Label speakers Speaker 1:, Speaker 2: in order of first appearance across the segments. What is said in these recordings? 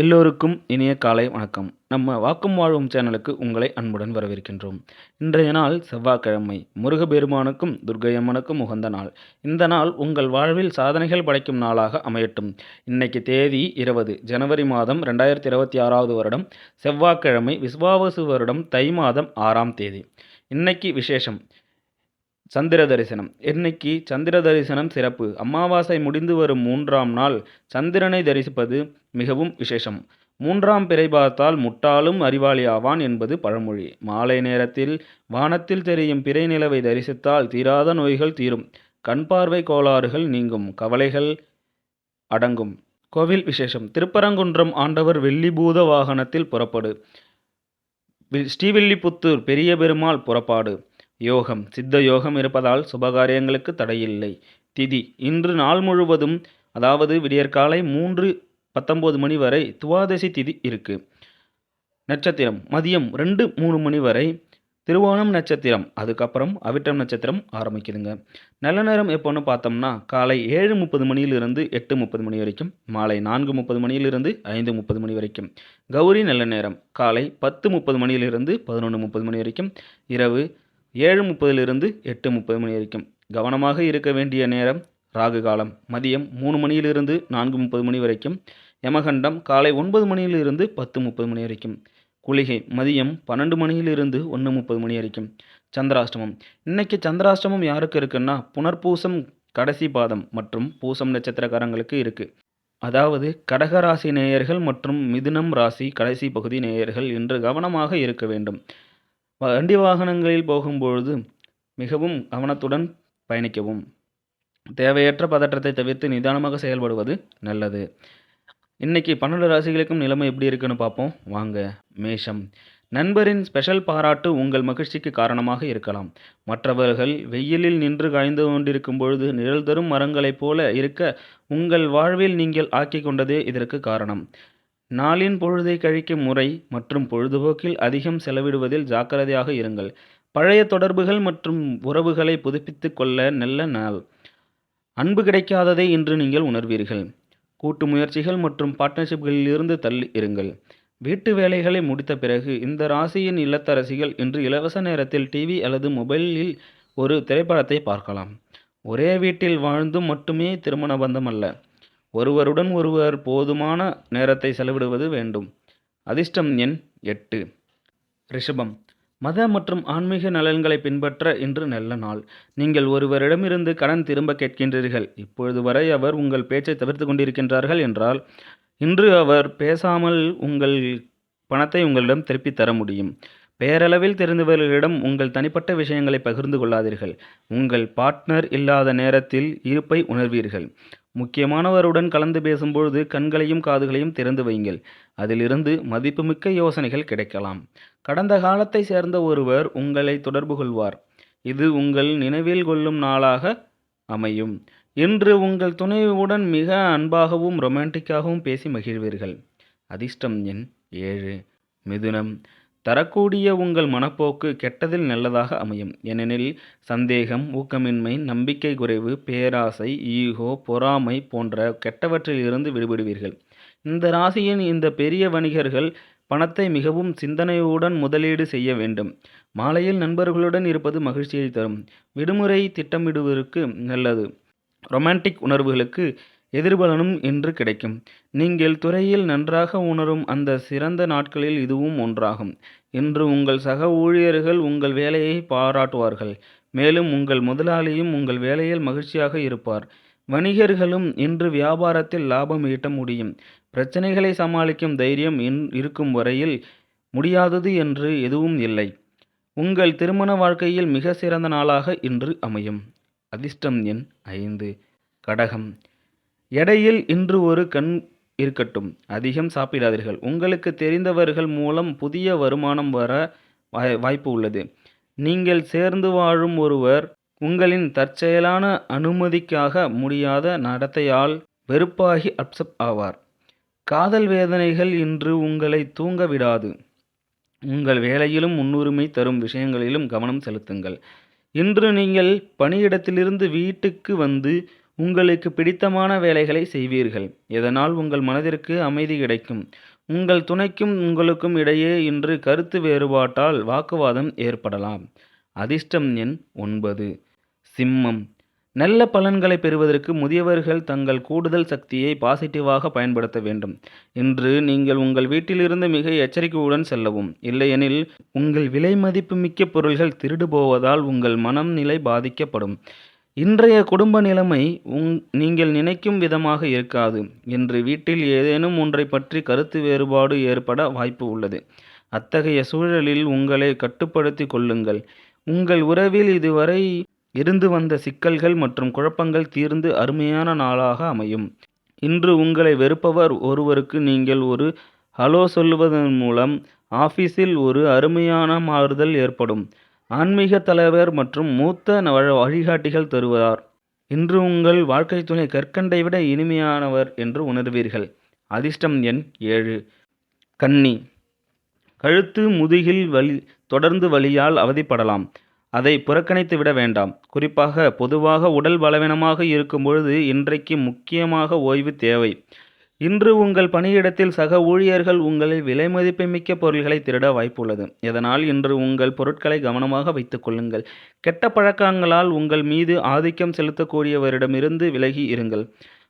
Speaker 1: எல்லோருக்கும் இனிய காலை வணக்கம். நம்ம வாக்கும் வாழ்வும் சேனலுக்கு உங்களை அன்புடன் வரவேற்கின்றோம். இன்றைய நாள் செவ்வாய்க்கிழமை. முருகபெருமானுக்கும் துர்கையம்மனுக்கும் உகந்த நாள். இந்த நாள் உங்கள் வாழ்வில் சாதனைகள் படைக்கும் நாளாக அமையட்டும். இன்னைக்கு தேதி இருபது. ஜனவரி மாதம் ரெண்டாயிரத்தி இருபத்தி ஆறாவது வருடம். செவ்வாய்க்கிழமை விஸ்வாவசு வருடம் தை மாதம் ஆறாம் தேதி. இன்னைக்கு விசேஷம். சந்திர தரிசனம். இன்னைக்கு சந்திர தரிசனம் சிறப்பு? அமாவாசை முடிந்து வரும் மூன்றாம் நாள் சந்திரனை தரிசிப்பது மிகவும் விசேஷம். மூன்றாம் பிறை பார்த்தால் முட்டாளும் அறிவாளி ஆவான் என்பது பழமொழி. மாலை நேரத்தில் வானத்தில் தெரியும் பிறை நிலவை தரிசித்தால் தீராத நோய்கள் தீரும். கண் பார்வை கோளாறுகள் நீங்கும். கவலைகள் அடங்கும். கோவில் விசேஷம். திருப்பரங்குன்றம் ஆண்டவர் வெள்ளிபூத வாகனத்தில் புறப்படு. ஸ்ரீவில்லிபுத்தூர் பெரிய பெருமாள் புறப்பாடு. யோகம். சித்த யோகம் இருப்பதால் சுபகாரியங்களுக்கு தடையில்லை. திதி. இன்று நாள் முழுவதும் அதாவது விடியற்காலை மூன்று பத்தொம்போது மணி வரை துவாதசி திதி இருக்கு. நட்சத்திரம். மதியம் ரெண்டு மூணு மணி வரை திருவோணம் நட்சத்திரம். அதுக்கப்புறம் அவிட்டம் நட்சத்திரம் ஆரம்பிக்குதுங்க. நல்ல நேரம் எப்போன்னு பார்த்தோம்னா காலை ஏழு முப்பது மணியிலிருந்து எட்டு முப்பது மணி வரைக்கும் மாலை நான்கு முப்பது மணியிலிருந்து ஐந்து முப்பது மணி வரைக்கும். கௌரி நல்ல நேரம். காலை பத்து முப்பது மணியிலிருந்து பதினொன்று முப்பது மணி வரைக்கும். இரவு ஏழு முப்பதிலிருந்து எட்டு முப்பது மணி வரைக்கும். கவனமாக இருக்க வேண்டிய நேரம் ராகு காலம். மதியம் மூணு மணியிலிருந்து நான்கு முப்பது மணி வரைக்கும். யமகண்டம் காலை ஒன்பது மணியிலிருந்து பத்து முப்பது மணி வரைக்கும். குளிகை மதியம் பன்னெண்டு மணியிலிருந்து ஒன்று முப்பது மணி வரைக்கும். சந்திராஷ்டமம். இன்றைக்கி சந்திராஷ்டமம் யாருக்கு இருக்குன்னா புனர்பூசம் கடைசி பாதம் மற்றும் பூசம் நட்சத்திரக்காரங்களுக்கு இருக்குது அதாவது கடக ராசி நேயர்கள் மற்றும் மிதுனம் ராசி கடைசி பகுதி நேயர்கள் இன்று கவனமாக இருக்க வேண்டும். வண்டி வாகனங்களில் போகும்பொழுது மிகவும் கவனத்துடன் பயணிக்கவும். தேவையற்ற பதற்றத்தை தவிர்த்து நிதானமாக செயல்படுவது நல்லது. இன்னைக்கு பன்னெண்டு ராசிகளுக்கும் நிலைமை எப்படி இருக்குன்னு பார்ப்போம். வாங்க மேஷம். நண்பரின் ஸ்பெஷல் பாராட்டு உங்கள் மகிழ்ச்சிக்கு காரணமாக இருக்கலாம். மற்றவர்கள் வெயிலில் நின்று காய்ந்து கொண்டிருக்கும் பொழுது நிழல் தரும் மரங்களைப் போல இருக்க உங்கள் வாழ்வில் நீங்கள் ஆக்கி கொண்டதே இதற்கு காரணம். நாளின் பொழுதை கழிக்கும் முறை மற்றும் பொழுதுபோக்கில் அதிகம் செலவிடுவதில் ஜாக்கிரதையாக இருங்கள். பழைய தொடர்புகள் மற்றும் உறவுகளை புதுப்பித்து கொள்ள நல்ல நாள். அன்பு கிடைக்காததை இன்று நீங்கள் உணர்வீர்கள். கூட்டு முயற்சிகள் மற்றும் பார்ட்னர்ஷிப்களிலிருந்து தள்ளி இருங்கள். வீட்டு வேலைகளை முடித்த பிறகு இந்த ராசியின் இல்லத்தரசிகள் இன்று இலவச நேரத்தில் டிவி அல்லது மொபைலில் ஒரு திரைப்படத்தை பார்க்கலாம். ஒரே வீட்டில் வாழ்ந்தும் மட்டுமே திருமண பந்தம் அல்ல. ஒருவருடன் ஒருவர் போதுமான நேரத்தை செலவிடுவது வேண்டும். அதிர்ஷ்டம் எண் எட்டு. ரிஷபம். மத மற்றும் ஆன்மீக நலன்களை பின்பற்ற இன்று நல்ல நாள். நீங்கள் ஒருவரிடமிருந்து கடன் திரும்ப கேட்கின்றீர்கள். இப்பொழுது வரை அவர் உங்கள் பேச்சை தவிர்த்து கொண்டிருக்கின்றார்கள் என்றால் இன்று அவர் பேசாமல் உங்கள் பணத்தை உங்களிடம் திருப்பித் தர முடியும். பெயரளவில் தெரிந்தவர்களிடம் உங்கள் தனிப்பட்ட விஷயங்களை பகிர்ந்து கொள்ளாதீர்கள். உங்கள் பார்ட்னர் இல்லாத நேரத்தில் இருப்பை உணர்வீர்கள். முக்கியமானவருடன் கலந்து பேசும்பொழுது கண்களையும் காதுகளையும் திறந்து வையுங்கள். அதிலிருந்து மதிப்புமிக்க யோசனைகள் கிடைக்கலாம். கடந்த காலத்தை சேர்ந்த ஒருவர் உங்களை தொடர்பு கொள்வார். இது உங்கள் நினைவில் கொள்ளும் நாளாக அமையும். இன்று உங்கள் துணைவுடன் மிக அன்பாகவும் ரொமான்டிக்காகவும் பேசி மகிழ்வீர்கள். அதிர்ஷ்டம் எண் ஏழு. மிதுனம். தரக்கூடிய உங்கள் மனப்போக்கு கெட்டதில் நல்லதாக அமையும். ஏனெனில் சந்தேகம் ஊக்கமின்மை நம்பிக்கை குறைவு பேராசை ஈகோ பொறாமை போன்ற கெட்டவற்றில் இருந்து விடுபடுவீர்கள். இந்த ராசியின் இந்த பெரிய வணிகர்கள் பணத்தை மிகவும் சிந்தனையுடன் முதலீடு செய்ய வேண்டும். மாலையில் நண்பர்களுடன் இருப்பது மகிழ்ச்சியை தரும். விடுமுறை திட்டமிடுவதற்கு நல்லது. ரொமான்டிக் உணர்வுகளுக்கு எதிர்பலனும் இன்று கிடைக்கும். நீங்கள் துறையில் நன்றாக உணரும் அந்த சிறந்த நாட்களில் இதுவும் ஒன்றாகும். இன்று உங்கள் சக ஊழியர்கள் உங்கள் வேலையை பாராட்டுவார்கள். மேலும் உங்கள் முதலாளியும் உங்கள் வேலையில் மகிழ்ச்சியாக இருப்பார். வணிகர்களும் இன்று வியாபாரத்தில் லாபம் ஈட்ட முடியும். பிரச்சனைகளை சமாளிக்கும் தைரியம் இன் இருக்கும் வரையில் முடியாதது என்று எதுவும் இல்லை. உங்கள் திருமண வாழ்க்கையில் மிக சிறந்த நாளாக இன்று அமையும். அதிர்ஷ்டம் எண் ஐந்து. கடகம். எடையில் இன்று ஒரு கண் இருக்கட்டும். அதிகம் சாப்பிடாதீர்கள். உங்களுக்கு தெரிந்தவர்கள் மூலம் புதிய வருமானம் வர வாய்- வாய்ப்பு உள்ளது. நீங்கள் சேர்ந்து வாழும் ஒருவர் உங்களின் தற்செயலான அனுமதிக்காக முடியாத நடத்தையால் வெறுப்பாகி அப்செப் ஆவார். காதல் வேதனைகள் இன்று உங்களை தூங்க விடாது. உங்கள் வேலையிலும் முன்னுரிமை தரும் விஷயங்களிலும் கவனம் செலுத்துங்கள். இன்று நீங்கள் பணியிடத்திலிருந்து வீட்டுக்கு வந்து உங்களுக்கு பிடித்தமான வேலைகளை செய்வீர்கள். இதனால் உங்கள் மனதிற்கு அமைதி கிடைக்கும்? உங்கள் துணைக்கும் உங்களுக்கும் இடையே இன்று கருத்து வேறுபாட்டால் வாக்குவாதம் ஏற்படலாம். அதிர்ஷ்டம் எண் ஒன்பது. சிம்மம். நல்ல பலன்களை பெறுவதற்கு முதியவர்கள் தங்கள் கூடுதல் சக்தியை பாசிட்டிவாக பயன்படுத்த வேண்டும். இன்று நீங்கள் உங்கள் வீட்டிலிருந்து மிக எச்சரிக்கையுடன் செல்லவும். இல்லையெனில் உங்கள் விலை மதிப்பு மிக்க பொருள்கள் திருடு போவதால் உங்கள் மனம் நிலை பாதிக்கப்படும். இன்றைய குடும்ப நிலைமை உங் நீங்கள் நினைக்கும் விதமாக இருக்காது. என்று வீட்டில் ஏதேனும் ஒன்றை பற்றி கருத்து வேறுபாடு ஏற்பட வாய்ப்பு உள்ளது. அத்தகைய சூழலில் உங்களை கட்டுப்படுத்தி கொள்ளுங்கள். உங்கள் உறவில் இதுவரை இருந்து வந்த சிக்கல்கள் மற்றும் குழப்பங்கள் தீர்ந்து அருமையான நாளாக அமையும். இன்று உங்களை வெறுப்பவர் ஒருவருக்கு நீங்கள் ஒரு ஹலோ சொல்லுவதன் மூலம் ஆபீஸில் ஒரு அருமையான மாறுதல் ஏற்படும். ஆன்மீக தலைவர் மற்றும் மூத்த வழிகாட்டிகள் தருவார். இன்று உங்கள் வாழ்க்கை துணை கற்கண்டை விட இனிமையானவர் என்று உணர்வீர்கள். அதிர்ஷ்டம் எண் ஏழு. கன்னி. கழுத்து முதுகில் வலி தொடர்ந்து வலியால் அவதிப்படலாம். அதை புறக்கணித்து விட வேண்டாம். குறிப்பாக பொதுவாக உடல் பலவீனமாக இருக்கும் பொழுது இன்றைக்கு முக்கியமாக ஓய்வு தேவை. இன்று உங்கள் பணியிடத்தில் சக ஊழியர்கள் உங்களில் விலை மதிப்புமிக்க பொருள்களை திருட வாய்ப்புள்ளது. இதனால் இன்று உங்கள் பொருட்களை கவனமாக வைத்துக் கொள்ளுங்கள். கெட்ட பழக்கங்களால் உங்கள் மீது ஆதிக்கம் செலுத்தக்கூடியவரிடமிருந்து விலகி இருங்கள்.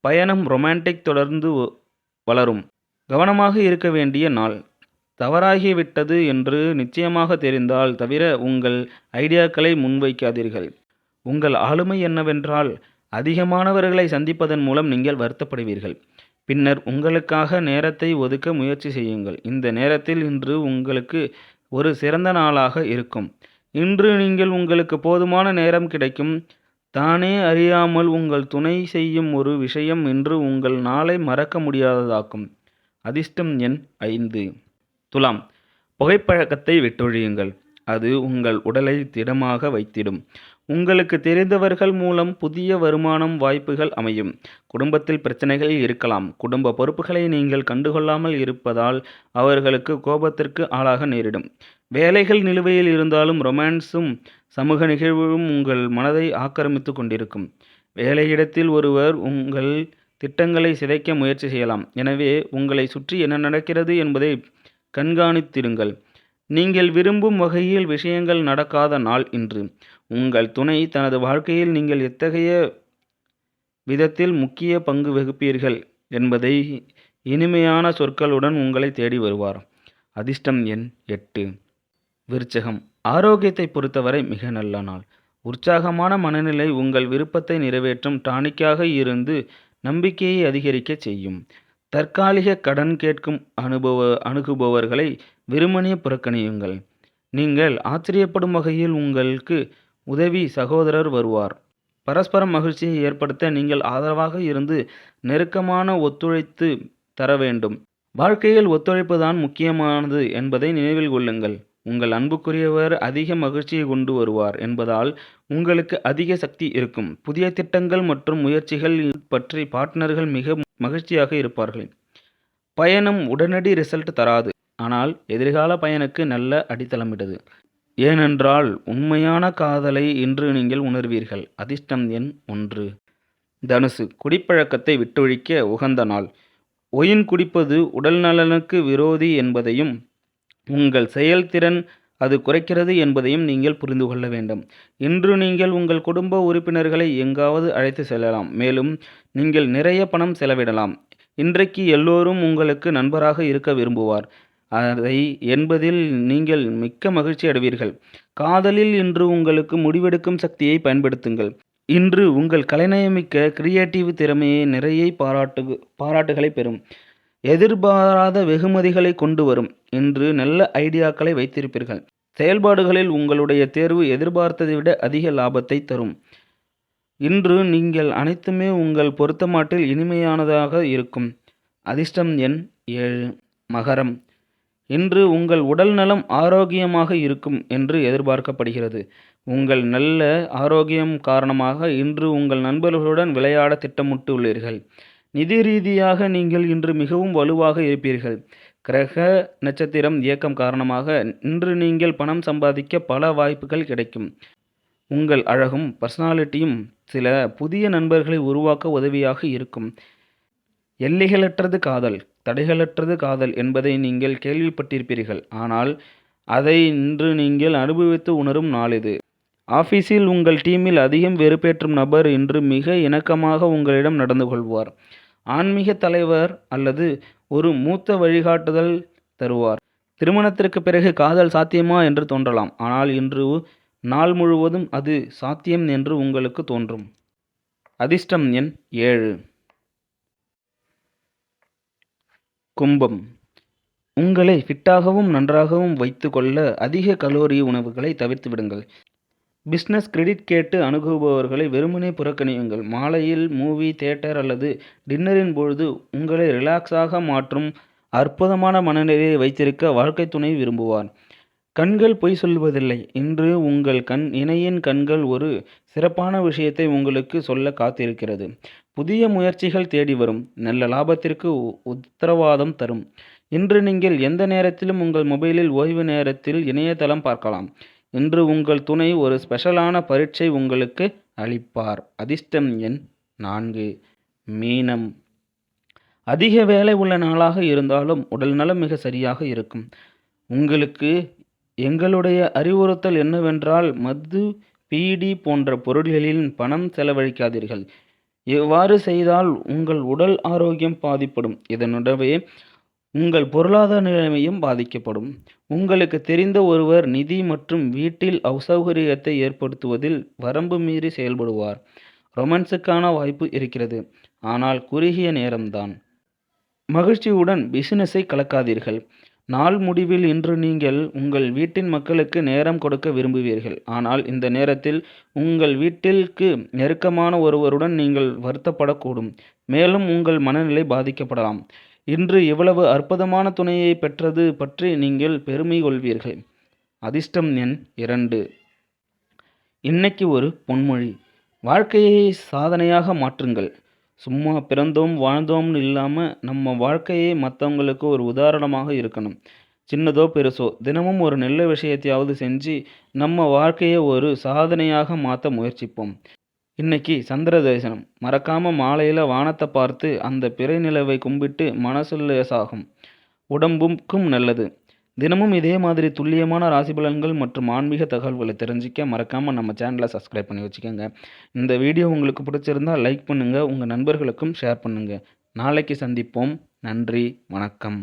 Speaker 1: பயணம் ரொமான்டிக் தொடர்ந்து வளரும். கவனமாக இருக்க வேண்டிய நாள். தவறாகிவிட்டது என்று நிச்சயமாக தெரிந்தால் தவிர உங்கள் ஐடியாக்களை முன்வைக்காதீர்கள். உங்கள் ஆளுமை என்னவென்றால் அதிகமானவர்களை சந்திப்பதன் மூலம் நீங்கள் வருத்தப்படுவீர்கள். பின்னர் உங்களுக்காக நேரத்தை ஒதுக்க முயற்சி செய்யுங்கள். இந்த நேரத்தில் இன்று உங்களுக்கு ஒரு சிறந்த நாளாக இருக்கும். இன்று நீங்கள் உங்களுக்கு போதுமான நேரம் கிடைக்கும். தானே அறியாமல் உங்கள் துணை செய்யும் ஒரு விஷயம் இன்று உங்கள் நாளை மறக்க முடியாததாக்கும். அதிர்ஷ்டம் எண் ஐந்து. துலாம். புகைப்பழக்கத்தை விட்டொழியுங்கள். அது உங்கள் உடலை திடமாக வைத்திடும். உங்களுக்கு தெரிந்தவர்கள் மூலம் புதிய வருமானம் வாய்ப்புகள் அமையும். குடும்பத்தில் பிரச்சனைகள் இருக்கலாம். குடும்ப பொறுப்புகளை நீங்கள் கண்டுகொள்ளாமல் இருப்பதால் அவர்களுக்கு கோபத்திற்கு ஆளாக நேரிடும். வேலைகள் நிலுவையில் இருந்தாலும் ரொமான்ஸும் சமூக நிகழ்வும் உங்கள் மனதை ஆக்கிரமித்து கொண்டிருக்கும். வேலையிடத்தில் ஒருவர் உங்கள் திட்டங்களை சிதைக்க முயற்சி செய்யலாம். எனவே உங்களை சுற்றி என்ன நடக்கிறது என்பதை கண்காணித்திருங்கள். நீங்கள் விரும்பும் வகையில் விஷயங்கள் நடக்காத நாள் இன்று. உங்கள் துணை தனது வாழ்க்கையில் நீங்கள் எத்தகைய விதத்தில் முக்கிய பங்கு வகிப்பீர்கள் என்பதை இனிமையான சொற்களுடன் உங்களை தேடி வருவார். அதிர்ஷ்டம் எண் எட்டு. விருச்சகம். ஆரோக்கியத்தை பொறுத்தவரை மிக நல்ல நாள். உற்சாகமான மனநிலை உங்கள் விருப்பத்தை நிறைவேற்றும் டானிக்காக இருந்து நம்பிக்கையை அதிகரிக்க செய்யும். தற்காலிக கடன் கேட்கும் அனுபவ அணுகுபவர்களை வெறுமனே புறக்கணியுங்கள். நீங்கள் ஆச்சரியப்படும் வகையில் உங்களுக்கு உதவி சகோதரர் வருவார். பரஸ்பர மகிழ்ச்சியை ஏற்படுத்த நீங்கள் ஆதரவாக இருந்து நெருக்கமான ஒத்துழைத்து தர வேண்டும். வாழ்க்கையில் ஒத்துழைப்பு தான் முக்கியமானது என்பதை நினைவில் கொள்ளுங்கள். உங்கள் அன்புக்குரியவர் அதிக மகிழ்ச்சியை கொண்டு வருவார் என்பதால் உங்களுக்கு அதிக சக்தி இருக்கும். புதிய திட்டங்கள் மற்றும் முயற்சிகள் பற்றி பார்ட்னர்கள் மிக மகிழ்ச்சியாக இருப்பார்கள். பயணம் உடனடி ரிசல்ட் தராது. ஆனால் எதிர்கால பயனுக்கு நல்ல அடித்தளமிட்டது. ஏனென்றால் உண்மையான காதலை இன்று நீங்கள் உணர்வீர்கள். அதிர்ஷ்டம் எண் ஒன்று. தனுசு. குடிப்பழக்கத்தை விட்டொழிக்க உகந்த நாள். ஒயின் குடிப்பது உடல் நலனுக்கு விரோதி என்பதையும் உங்கள் செயல்திறன் அது குறைக்கிறது என்பதையும் நீங்கள் புரிந்து கொள்ள வேண்டும். இன்று நீங்கள் உங்கள் குடும்ப உறுப்பினர்களை எங்காவது அழைத்து செல்லலாம். மேலும் நீங்கள் நிறைய பணம் செலவிடலாம். இன்றைக்கு எல்லோரும் உங்களுக்கு நண்பராக இருக்க விரும்புவார். அதை என்பதில் நீங்கள் மிக்க மகிழ்ச்சி அடைவீர்கள். காதலில் இன்று உங்களுக்கு முடிவெடுக்கும் சக்தியை பயன்படுத்துங்கள். இன்று உங்கள் கலைநயமிக்க கிரியேட்டிவ் திறமையை நிறைய பாராட்டு பாராட்டுகளை பெறும். எதிர்பாராத வெகுமதிகளை கொண்டு வரும் இன்று நல்ல ஐடியாக்களை வைத்திருப்பீர்கள். செயல்பாடுகளில் உங்களுடைய தேர்வு எதிர்பார்த்ததை விட அதிக லாபத்தை தரும். இன்று நீங்கள் அனைத்துமே உங்கள் பொருத்தமாட்டில் இனிமையானதாக இருக்கும். அதிர்ஷ்டம் எண் ஏழு. மகரம். இன்று உங்கள் உடல் நலம் ஆரோக்கியமாக இருக்கும் என்று எதிர்பார்க்கப்படுகிறது. உங்கள் நல்ல ஆரோக்கியம் காரணமாக இன்று உங்கள் நண்பர்களுடன் விளையாட திட்டமிட்டுள்ளீர்கள். நிதி ரீதியாக நீங்கள் இன்று மிகவும் வலுவாக இருப்பீர்கள். கிரக நட்சத்திரம் இயக்கம் காரணமாக இன்று நீங்கள் பணம் சம்பாதிக்க பல வாய்ப்புகள் கிடைக்கும். உங்கள் அழகும் பர்சனாலிட்டியும் சில புதிய நண்பர்களை உருவாக்க உதவியாக இருக்கும். எல்லைகளற்றது காதல் தடைகளற்றது காதல் என்பதை நீங்கள் கேள்விப்பட்டிருப்பீர்கள். ஆனால் அதை இன்று நீங்கள் அனுபவித்து உணரும் நாள் இது. ஆஃபீஸில் உங்கள் டீமில் அதிகம் வெறுப்பேற்றும் நபர் இன்று மிக இணக்கமாக உங்களிடம் நடந்து கொள்வார். ஆன்மீக தலைவர் அல்லது ஒரு மூத்த வழிகாட்டுதல் தருவார். திருமணத்திற்கு பிறகு காதல் சாத்தியமா என்று தோன்றலாம். ஆனால் இன்று நாள் முழுவதும் அது சாத்தியம் என்று உங்களுக்கு தோன்றும். அதிர்ஷ்டம் எண் ஏழு. கும்பம். உங்களை ஃபிட்டாகவும் நன்றாகவும் வைத்துக்கொள்ள அதிக கலோரி உணவுகளை தவிர்த்து விடுங்கள் பிஸ்னஸ் கிரெடிட் கேட்டு அணுகுபவர்களை வெறுமனே புறக்கணியுங்கள். மாலையில் மூவி தியேட்டர் அல்லது டின்னரின் பொழுது உங்களை ரிலாக்ஸாக மாற்றும் அற்புதமான மனநிலையை வைத்திருக்க வாழ்க்கை துணை விரும்புவார். கண்கள் பொய் சொல்வதில்லை. இன்று உங்கள் கண் இணையின் கண்கள் ஒரு சிறப்பான விஷயத்தை உங்களுக்கு சொல்ல காத்திருக்கிறது. புதிய முயற்சிகள் தேடி வரும். நல்ல லாபத்திற்கு உ- உத்தரவாதம் தரும். இன்று நீங்கள் எந்த நேரத்திலும் உங்கள் மொபைலில் ஓய்வு நேரத்தில் இணையதளம் பார்க்கலாம். இன்று உங்கள் துணை ஒரு ஸ்பெஷலான பரீட்சை உங்களுக்கு அளிப்பார். அதிர்ஷ்டம் எண் நான்கு. மீனம். அதிக வேலை உள்ள நாளாக இருந்தாலும் உடல்நலம் மிக சரியாக இருக்கும். உங்களுக்கு எங்களுடைய அறிவுறுத்தல் என்னவென்றால் மது பீடி போன்ற பொருட்களில் பணம் செலவழிக்காதீர்கள். இவ்வாறு செய்தால் உங்கள் உடல் ஆரோக்கியம் பாதிப்படும். இதனுடவே உங்கள் பொருளாதார நிலைமையும் பாதிக்கப்படும். உங்களுக்கு தெரிந்த ஒருவர் நிதி மற்றும் வீட்டில் அசௌகரியத்தை ஏற்படுத்துவதில் வரம்பு மீறி செயல்படுவார். ரொமான்ஸுக்கான வாய்ப்பு இருக்கிறது. ஆனால் குறுகிய நேரம்தான். மகிழ்ச்சியுடன் பிசினஸை கலக்காதீர்கள். நாள் முடிவில் இன்று நீங்கள் உங்கள் வீட்டின் மக்களுக்கு நேரம் கொடுக்க விரும்புவீர்கள். ஆனால் இந்த நேரத்தில் உங்கள் வீட்டிற்கு நெருக்கமான ஒருவருடன் நீங்கள் வருத்தப்படக்கூடும். மேலும் உங்கள் மனநிலை பாதிக்கப்படலாம். இன்று இவ்வளவு அற்புதமான துணையை பெற்றது பற்றி நீங்கள் பெருமை கொள்வீர்கள். அதிர்ஷ்டம் எண் இரண்டு. இன்னைக்கு ஒரு பொன்மொழி. வாழ்க்கையை சாதனையாக மாற்றுங்கள். சும்மா பிறந்தோம் வாழ்ந்தோம்னு இல்லாமல் நம்ம வாழ்க்கையை மற்றவங்களுக்கு ஒரு உதாரணமாக இருக்கணும். சின்னதோ பெருசோ தினமும் ஒரு நல்ல விஷயத்தையாவது செஞ்சு நம்ம வாழ்க்கையை ஒரு சாதனையாக மாற்ற முயற்சிப்போம். இன்னைக்கு சந்திர தரிசனம் மறக்காமல் மாலையில் வானத்தை பார்த்து அந்த பிறை நிலவை கும்பிட்டு மனசுலேசாகும் உடம்புக்கும் நல்லது. தினமும் இதே மாதிரி துல்லியமான ராசி பலன்கள் மற்றும் ஆன்மீக தகவல்களை தெரிஞ்சிக்க மறக்காமல் நம்ம சேனலை சப்ஸ்கிரைப் பண்ணி வச்சுக்கோங்க. இந்த வீடியோ உங்களுக்கு பிடிச்சிருந்தா லைக் பண்ணுங்கள் உங்கள் நண்பர்களுக்கும் ஷேர் பண்ணுங்கள் நாளைக்கு சந்திப்போம். நன்றி. வணக்கம்.